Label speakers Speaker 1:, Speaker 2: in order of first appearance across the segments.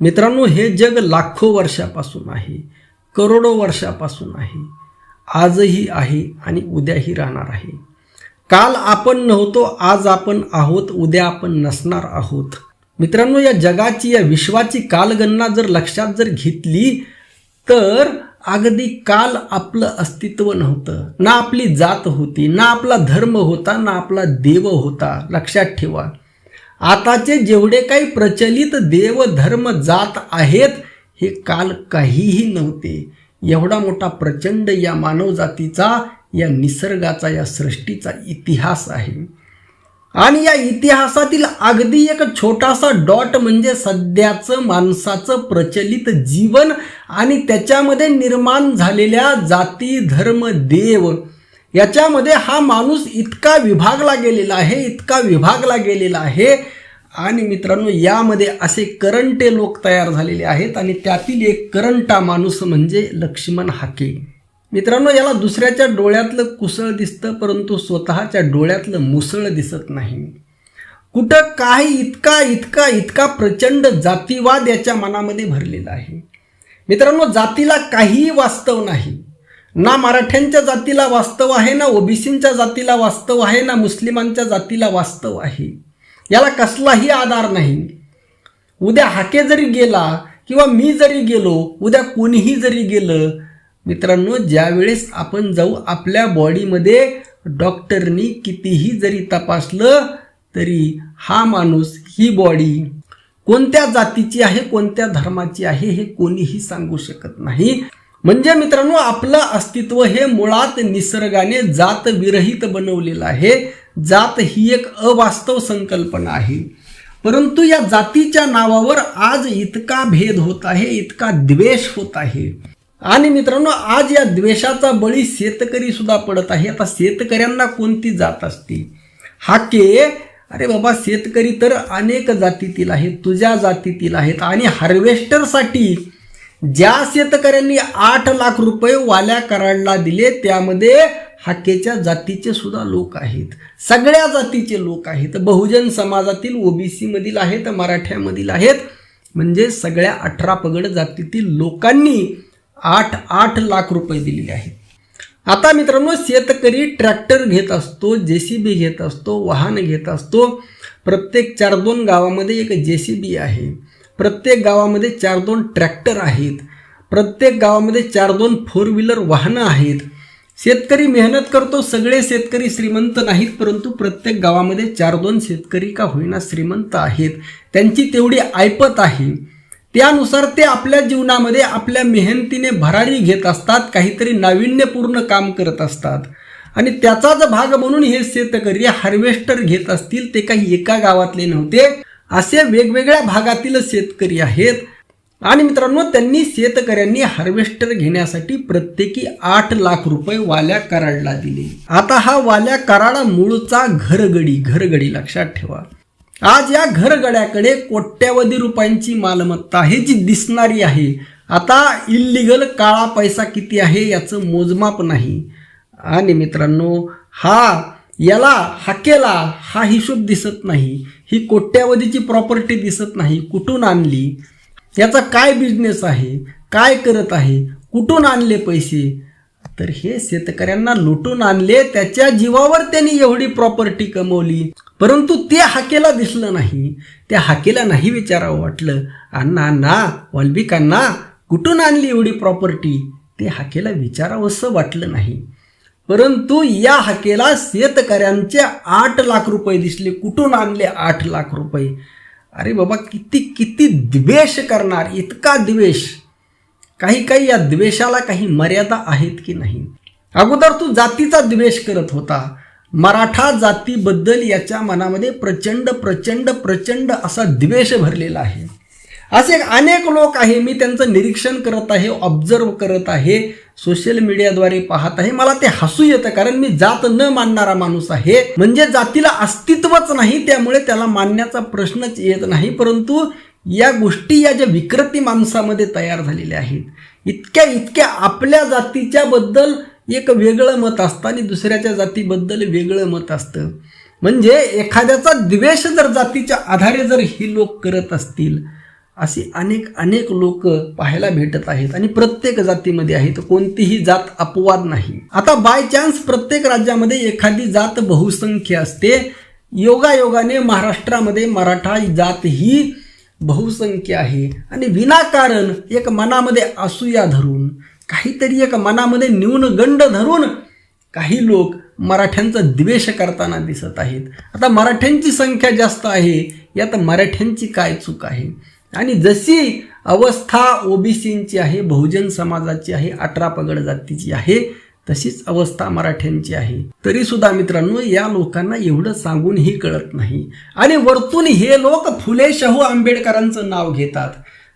Speaker 1: मित्रांनो हे जग लाखो वर्षापासून आहे करोडो वर्षापासून आहे. आजही आहे आणि उद्याही राहणार आहे. काल आपण नव्हतो आज आपण आहोत उद्या आपण नसणार आहोत. मित्रांनो या जगाची या विश्वाची कालगणना जर लक्षात जर घेतली तर अगदी काल आपलं अस्तित्व नव्हतं. ना आपली जात होती ना आपला धर्म होता ना आपला देव होता. लक्षात ठेवा. आताचे जेवढे काही प्रचलित देवधर्म जात आहेत हे काल काहीही नव्हते. एवढा मोठा प्रचंड या मानवजातीचा या निसर्गाचा या सृष्टीचा इतिहास आहे. आणि या इतिहासातील अगदी एक छोटासा डॉट म्हणजे सध्याचं माणसाचं प्रचलित जीवन आणि त्याच्यामध्ये निर्माण झालेल्या जाती धर्म देव याच्यामध्ये हा माणूस इतका विभागला गेलेला आहे इतका विभागला गेलेला आहे. आणि मित्रांनो यामध्ये असे करंटे लोक तयार झालेले आहेत आणि त्यातील एक करंटा माणूस म्हणजे लक्ष्मण हाके. मित्रांनो याला दुसऱ्याच्या डोळ्यातलं कुसळ दिसतं परंतु स्वतःच्या डोळ्यातलं मुसळ दिसत नाही. कुठं काही इतका इतका इतका प्रचंड जातीवाद याच्या मनामध्ये भरलेला आहे. मित्रांनो जातीला काहीही वास्तव नाही. ना मराठ्यांच्या जातीला वास्तव आहे ना ओबीसींच्या जातीला वास्तव आहे ना मुस्लिमांच्या जातीला वास्तव आहे. याला कसलाही आधार नाही. उद्या हाके जरी गेला किंवा मी जरी गेलो उद्या कोणीही जरी गेलं मित्रांनो ज्यावेळेस आपण जाऊ आपल्या बॉडीमध्ये डॉक्टरनी कितीही जरी तपासलं तरी हा माणूस ही बॉडी कोणत्या जातीची आहे कोणत्या धर्माची आहे हे कोणीही सांगू शकत नाही. म्हणजे मित्रांनो आपलं अस्तित्व हे मुळात निसर्गाने जात विरहित बनवलेलं आहे. जात ही एक अवास्तव संकल्पना आहे. परंतु या जातीच्या नावावर आज इतका भेद होत आहे इतका द्वेष होत आहे. आणि मित्रांनो आज या द्वेषाचा बळी शेतकरी सुद्धा पडत आहे. आता शेतकऱ्यांना कोणती जात असते? हाके अरे बाबा शेतकरी तर अनेक जातीतील आहेत तुझ्या जातीतील आहेत. आणि हार्वेस्टरसाठी ज्या शेतकऱ्यांनी आठ लाख रुपये वाल्या कराडला दिले त्यामध्ये हाकेच्या जातीचे सुद्धा लोक आहेत. सगळ्या जातीचे लोक आहेत. बहुजन समाजातील ओबीसी मधील आहेत मराठ्यामधील आहेत. म्हणजे सगळ्या अठरा पगड जातीतील लोकांनी आठ आठ लाख रुपये दिलेले आहेत. आता मित्रांनो शेतकरी ट्रॅक्टर घेत असतो जे सी बी घेत असतो वाहन घेत असतो. प्रत्येक चार दोन गावामध्ये एक जे सी बी आहे. प्रत्येक गावामध्ये चार दोन ट्रॅक्टर आहेत. प्रत्येक गावामध्ये चार दोन फोर व्हीलर वाहनं आहेत. शेतकरी मेहनत करतो सगळे शेतकरी श्रीमंत नाहीत परंतु प्रत्येक गावामध्ये चार दोन शेतकरी का होईना श्रीमंत आहेत. त्यांची तेवढी ऐपत आहे. त्यानुसार ते आपल्या जीवनामध्ये आपल्या मेहनतीने भरारी घेत असतात काहीतरी नाविन्यपूर्ण काम करत असतात. आणि त्याचाच भाग म्हणून हे शेतकरी हार्वेस्टर घेत असतील ते काही एका गावातले नव्हते. असे वेगवेगळ्या भागातील शेतकरी आहेत. आणि मित्रांनो त्यांनी शेतकऱ्यांनी हार्वेस्टर घेण्यासाठी प्रत्येकी आठ लाख रुपये वाल्या कराडला दिले. आता हा वाल्या कराडा मूळचा घरगडी घरगडी लक्षात ठेवा. आज या घरगड्याकडे कोट्यावधी रुपयांची मालमत्ता आहे जी दिसणारी आहे. आता इल्लिगल काळा पैसा किती आहे याचं मोजमाप नाही. आणि मित्रांनो हा याला हाकेला हा हिशोब दिसत नाही ही कोट्यावधीची प्रॉपर्टी दिसत नाही कुठून आणली? याचा काय बिझनेस आहे? काय करत आहे? कुठून आणले पैसे? तर हे शेतकऱ्यांना लुटून आणले त्याच्या जीवावर त्यांनी एवढी प्रॉपर्टी कमवली. परंतु ते हाकेला दिसलं नाही. त्या हाकेला नाही विचारावं वाटलं. अण्णा अण्णा वाल्बिकांना कुठून आणली एवढी प्रॉपर्टी ते हाकेला विचारावंसं वाटलं नाही. परंतु या हाकेला शेतकऱ्यांचे आठ लाख रुपये दिसले. कुठून आणले आठ लाख रुपये? अरे बाबा किती किती द्वेष करणार. इतका द्वेष. काही काही या द्वेषाला काही मर्यादा आहेत की नाही? अगोदर तू जातीचा द्वेष करत होता. मराठा जातीबद्दल याच्या मनामध्ये प्रचंड प्रचंड प्रचंड असा द्वेष भरलेला आहे. असे अनेक लोक आहे मी त्यांचं निरीक्षण करत आहे ऑब्झर्व करत आहे सोशल मीडियाद्वारे पाहत आहे. मला ते हसू येतं कारण मी जात न मानणारा माणूस आहे. म्हणजे जातीला अस्तित्वच नाही त्यामुळे त्याला मानण्याचा प्रश्नच येत नाही. परंतु या गोष्टी या ज्या विकृती माणसामध्ये तयार झालेल्या आहेत इतक्या इतक्या आपल्या जातीच्या बद्दल एक वेगळं मत असतं आणि दुसऱ्याच्या जातीबद्दल वेगळं मत असतं. म्हणजे एखाद्याचा द्वेष जर जातीच्या आधारे जर ही लोक करत असतील अशी अनेक अनेक लोक पाहायला भेटत आहेत आणि प्रत्येक जातीमध्ये आहेत कोणतीही जात अपवाद नाही. आता बाय चान्स प्रत्येक राज्यामध्ये एखादी जात बहुसंख्य असते. योगायोगाने महाराष्ट्रामध्ये मराठा जात ही बहुसंख्य आहे. आणि विनाकारण एक मनामध्ये असूया धरून काहीतरी एक मनामध्ये न्यूनगंड धरून काही लोक मराठ्यांचा द्वेष करताना दिसत आहेत. आता मराठ्यांची संख्या जास्त आहे यात मराठ्यांची काय चूक आहे? आणि जशी अवस्था ओबीसींची आहे बहुजन समाजाची आहे अठरा पगड जातीची आहे तशीच अवस्था मराठ्यांची आहे. तरी सुद्धा मित्रांनो या लोकांना एवढं सांगूनही कळत नाही. आणि वरतून हे लोक फुले शाहू आंबेडकरांचं नाव घेतात.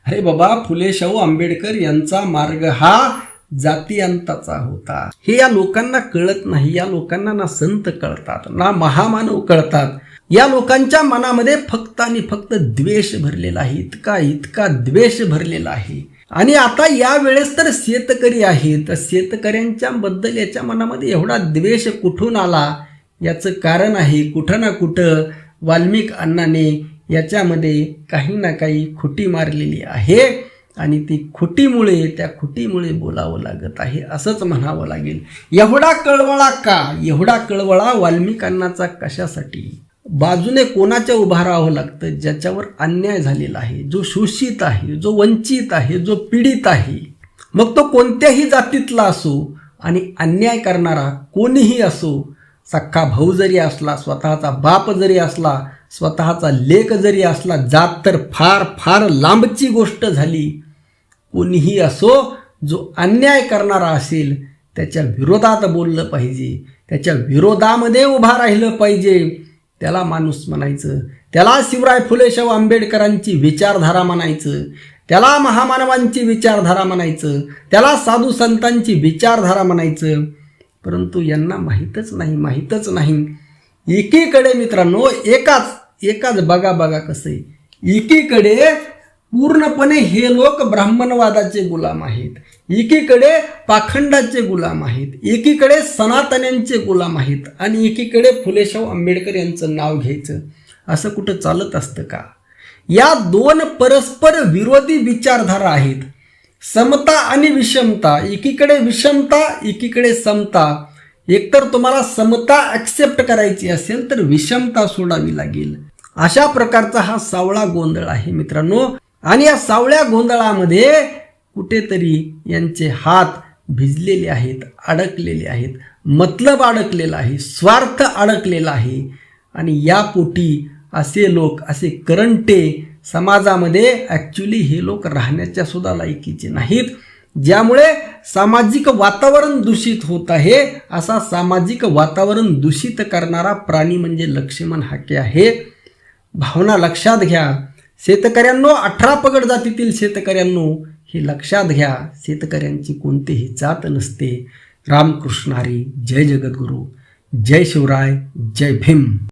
Speaker 1: अरे बाबा फुले शाहू आंबेडकर यांचा मार्ग हा जातीयांताचा होता. हे या लोकांना कळत नाही या लोकांना ना संत कळतात ना महामानव कळतात. या लोकांच्या मनामध्ये फक्त आणि फक्त द्वेष भरलेला आहे. इतका इतका द्वेष भरलेला आहे. आणि आता या वेळेस तर शेतकरी आहेत. तर शेतकऱ्यांच्या बद्दल याच्या मनामध्ये एवढा द्वेष कुठून आला? याचं कारण आहे कुठं ना कुठं वाल्मिक अण्णाने याच्यामध्ये काही ना काही खुटी मारलेली आहे. आणि ती खुटीमुळे त्या खुटीमुळे बोलावं लागत आहे. असंच म्हणावं लागेल. एवढा कळवळा का? एवढा कळवळा वाल्मिकांनाचा कशासाठी? बाजूने कोणाच्या उभा राहावं लागतं? ज्याच्यावर अन्याय झालेला आहे जो शोषित आहे जो वंचित आहे जो पीडित आहे. मग तो कोणत्याही जातीतला असो आणि अन्याय करणारा कोणीही असो सख्खा भाऊ जरी असला स्वतःचा बाप जरी असला स्वतःचा लेख जरी असला जात तर फार फार लांबची गोष्ट झाली. कोणीही असो जो अन्याय करणारा असेल त्याच्या विरोधात बोललं पाहिजे. त्याच्या विरोधामध्ये उभा राहिलं पाहिजे. त्याला माणूस म्हणायचं त्याला शिवराय फुले शाहू आंबेडकरांची विचारधारा म्हणायचं त्याला महामानवांची विचारधारा म्हणायचं त्याला साधू संतांची विचारधारा म्हणायचं. परंतु यांना माहीतच नाही माहीतच नाही. एकीकडे मित्रांनो एकाच एकाच बघा बघा कसं आहे. एकीकडे पूर्णपणे हे लोक ब्राह्मणवादाचे गुलाम आहेत. एकीकडे पाखंडाचे गुलाम आहेत एकीकडे सनातन्यांचे गुलाम आहेत आणि एकीकडे फुलेशाहू आंबेडकर यांचं नाव घ्यायचं. असं कुठं चालत असतं का? या दोन परस्पर विरोधी विचारधारा आहेत. समता आणि विषमता एकीकडे विषमता एकीकडे समता. एकतर तुम्हाला समता ॲक्सेप्ट करायची असेल तर विषमता सोडावी लागेल. अशा प्रकारचा हा सावळा गोंधळ आहे मित्रांनो. आणि या सावळ्या गोंधळामध्ये कुठेतरी यांचे हात भिजलेले आहेत अडकलेले आहेत. मतलब अडकलेला आहे स्वार्थ अडकलेला आहे. आणि या पोटी असे लोक असे करंटे समाजामध्ये ॲक्च्युली हे लोक राहण्याच्या सुद्धा लायकीचे नाहीत. ज्यामुळे सामाजिक वातावरण दूषित होत आहे असा सामाजिक वातावरण दूषित करणारा प्राणी म्हणजे लक्ष्मण हाके आहे. भावना लक्षात घ्या. शेतकऱ्यांनो अठरा पगड जातीतील शेतकऱ्यांनो हे लक्षात घ्या शेतकऱ्यांची कोणतीही जात नसते. रामकृष्ण हरी जय जगद्गुरू. जय शिवराय जय भीम.